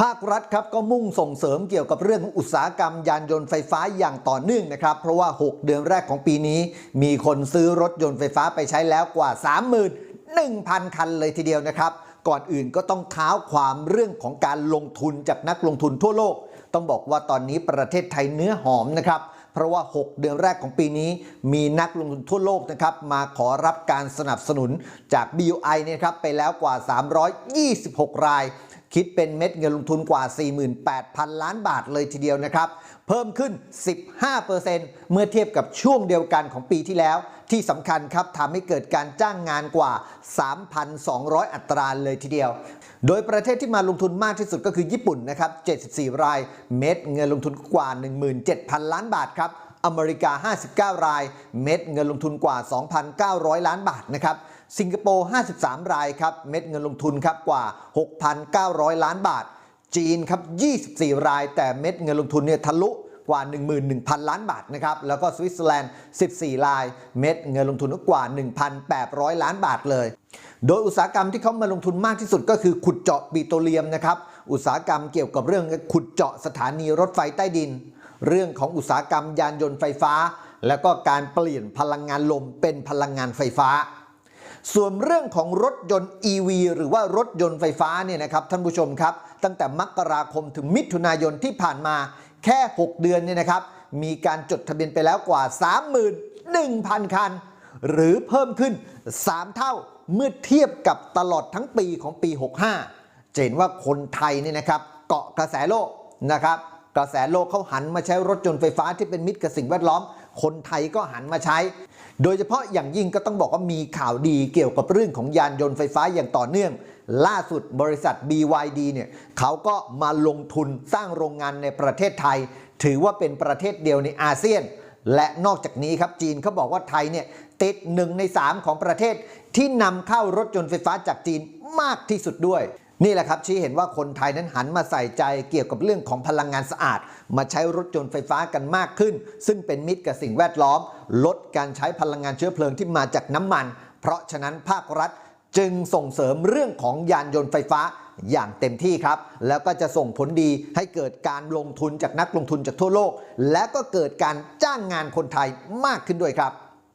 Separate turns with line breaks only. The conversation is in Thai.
ภาครัฐครับก็มุ่งส่งเสริมเกี่ยวกับเรื่องของอุตสาหกรรมยานยนต์ไฟฟ้าอย่างต่อเนื่องนะครับ เพราะว่า 6 เดือนแรกของปีนี้ มีคนซื้อรถยนต์ไฟฟ้าไปใช้แล้วกว่า 31,000 คันเลยทีเดียวนะครับ ก่อนอื่นก็ต้องเท้าความเรื่องของการลงทุนจากนักลงทุนทั่วโลก ต้องบอกว่าตอนนี้ประเทศไทยเนื้อหอมนะครับเพราะว่า 6 เดือนแรกของปีนี้ มีนักลงทุนทั่วโลกนะครับมาขอรับการสนับสนุนจาก BUI เนี่ยครับไปแล้วกว่า 326 ราย คิดเป็นเม็ดเงินลงทุนกว่า 48,000 ล้านบาทเลยทีเดียวนะครับ เพิ่มขึ้น 15%เมื่อเทียบกับช่วงเดียวกันของปีที่แล้ว ที่สำคัญครับทำให้เกิดการจ้างงานกว่า 3,200 อัตราเลยทีเดียว โดยประเทศที่มาลงทุนมากที่สุดก็คือญี่ปุ่นนะครับ 74 ราย เม็ดเงินลงทุนกว่า 17,000 ล้านบาทครับอเมริกา 59 ราย เม็ดเงินลงทุนกว่า 2,900 ล้านบาทนะครับ สิงคโปร์ 53 รายครับ เม็ดเงินลงทุนครับกว่า 6,900 ล้านบาท จีนครับ 24 ราย แต่เม็ดเงินลงทุนเนี่ยทะลุกว่า 11,000 ล้านบาทนะครับ แล้วก็สวิตเซอร์แลนด์ 14 ราย เม็ดเงินลงทุนกว่า 1,800 ล้านบาทเลย โดยอุตสาหกรรมที่เขามาลงทุนมากที่สุดก็คือขุดเจาะปิโตรเลียมนะครับ อุตสาหกรรมเกี่ยวกับเรื่องขุดเจาะสถานีรถไฟใต้ดิน เรื่องของอุตสาหกรรมยานยนต์ไฟฟ้า แล้วก็การเปลี่ยนพลังงานลมเป็นพลังงานไฟฟ้า ส่วนเรื่องของรถยนต์ EV หรือว่ารถยนต์ไฟฟ้าเนี่ยนะครับท่านผู้ชมครับ ตั้งแต่มกราคมถึงมิถุนายนที่ผ่านมาแค่ 6 เดือนเนี่ยนะครับ มีการจดทะเบียนไปแล้วกว่า 31,000 คัน หรือเพิ่มขึ้น 3 เท่าเมื่อเทียบกับตลอดทั้งปีของปี 65 จะเห็นว่าคนไทยเนี่ยนะครับ เกาะกระแสโลกนะครับ กระแสโลกเขาหันมาใช้รถยนต์ไฟฟ้าที่เป็นมิตรกับสิ่งแวดล้อม คนไทยก็หันมาใช้ โดยเฉพาะอย่างยิ่งก็ต้องบอกว่ามีข่าวดีเกี่ยวกับเรื่องของยานยนต์ไฟฟ้าอย่างต่อเนื่อง ล่าสุดบริษัท BYD เนี่ยเขาก็มาลงทุนสร้างโรงงานในประเทศไทย ถือว่าเป็นประเทศเดียวในอาเซียน และนอกจากนี้ครับจีนเขาบอกว่าไทยเนี่ยติดหนึ่งใน 3 ของประเทศที่นำเข้ารถยนต์ไฟฟ้าจากจีนมากที่สุดด้วย นี่แหละครับชี้เห็นว่าคนไทยนั้นหันมาใส่ใจเกี่ยวกับเรื่องของพลังงานสะอาด มาใช้รถยนต์ไฟฟ้ากันมากขึ้น ซึ่งเป็นมิตรกับสิ่งแวดล้อม ลดการใช้พลังงานเชื้อเพลิงที่มาจากน้ำมัน เพราะฉะนั้นภาครัฐจึงส่งเสริมเรื่องของยานยนต์ไฟฟ้าอย่างเต็มที่ครับ แล้วก็จะส่งผลดีให้เกิดการลงทุนจากนักลงทุนจากทั่วโลก และก็เกิดการจ้างงานคนไทยมากขึ้นด้วยครับ